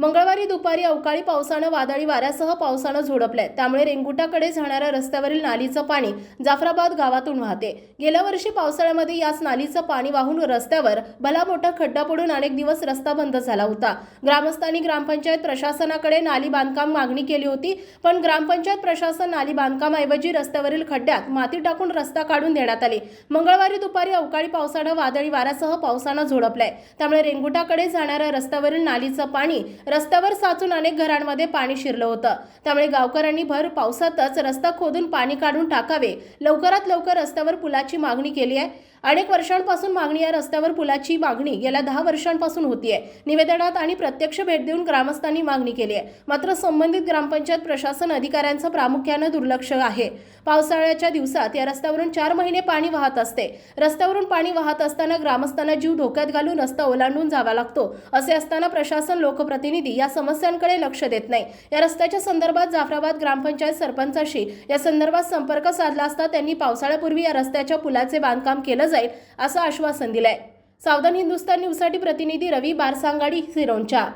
मंगळवारी दुपारी अवकाळी पावसानं वादळी वाऱ्यासह पावसानं झोडपलंय. त्यामुळे रेंगुटाकडे जाणाऱ्या रस्त्यावरील नालीचं पाणी जाफराबाद गावातून वाहते. गेल्या वर्षी पावसाळ्यामध्ये याच नालीचं पाणी वाहून रस्त्यावर भला मोठा खड्डा पडून अनेक दिवस रस्ता बंद झाला होता. ग्रामस्थांनी ग्रामपंचायत प्रशासनाकडे नाली बांधकाम मागणी केली होती पण ग्रामपंचायत प्रशासन नाली बांधकामाऐवजी रस्त्यावरील खड्ड्यात माती टाकून रस्ता काढून देण्यात आली. मंगळवारी दुपारी अवकाळी पावसानं वादळी वाऱ्यासह पावसानं झोडपलाय. त्यामुळे रेंगुटाकडे जाणाऱ्या रस्त्यावरील नालीचं पाणी रस्त्यावर साचून अनेक घरांमध्ये पाणी शिरलं होतं. त्यामुळे गावकऱ्यांनी भर पावसातच रस्ता खोदून पाणी काढून टाकावे. लवकरात लवकर रस्त्यावर पुलाची मागणी केली आहे. अनेक वर्षांपासून मागणी या रस्त्यावर पुलाची मागणी गेल्या दहा वर्षांपासून होतीये. निवेदनात आणि प्रत्यक्ष भेट देऊन ग्रामस्थांनी मागणी केली आहे. मात्र संबंधित ग्रामपंचायत प्रशासन अधिकाऱ्यांचं प्रामुख्यानं दुर्लक्ष आहे. पावसाळ्याच्या दिवसात या रस्त्यावरून चार महिने पाणी वाहत असते. रस्त्यावरून पाणी वाहत असताना ग्रामस्थांना जीव धोक्यात घालून रस्ता ओलांडून जावा लागतो. असे असताना प्रशासन लोकप्रतिनिधी या समस्यांकडे लक्ष देत नाही. या रस्त्याच्या संदर्भात जाफराबाद ग्रामपंचायत सरपंचाशी या संदर्भात संपर्क साधला असता त्यांनी पावसाळ्यापूर्वी या रस्त्याच्या पुलाचे बांधकाम केलं जाईल असं आश्वासन दिलंय. सावधान हिंदुस्तान न्यूजसाठी प्रतिनिधी रवी बारसांगाडी सिरोंच्या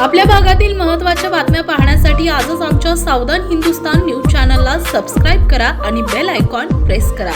आपल्या भागातील महत्त्वाच्या बातम्या पाहण्यासाठी आजच आमच्या सावधान हिंदुस्तान न्यूज चॅनलला सबस्क्राईब करा आणि बेल आयकॉन प्रेस करा.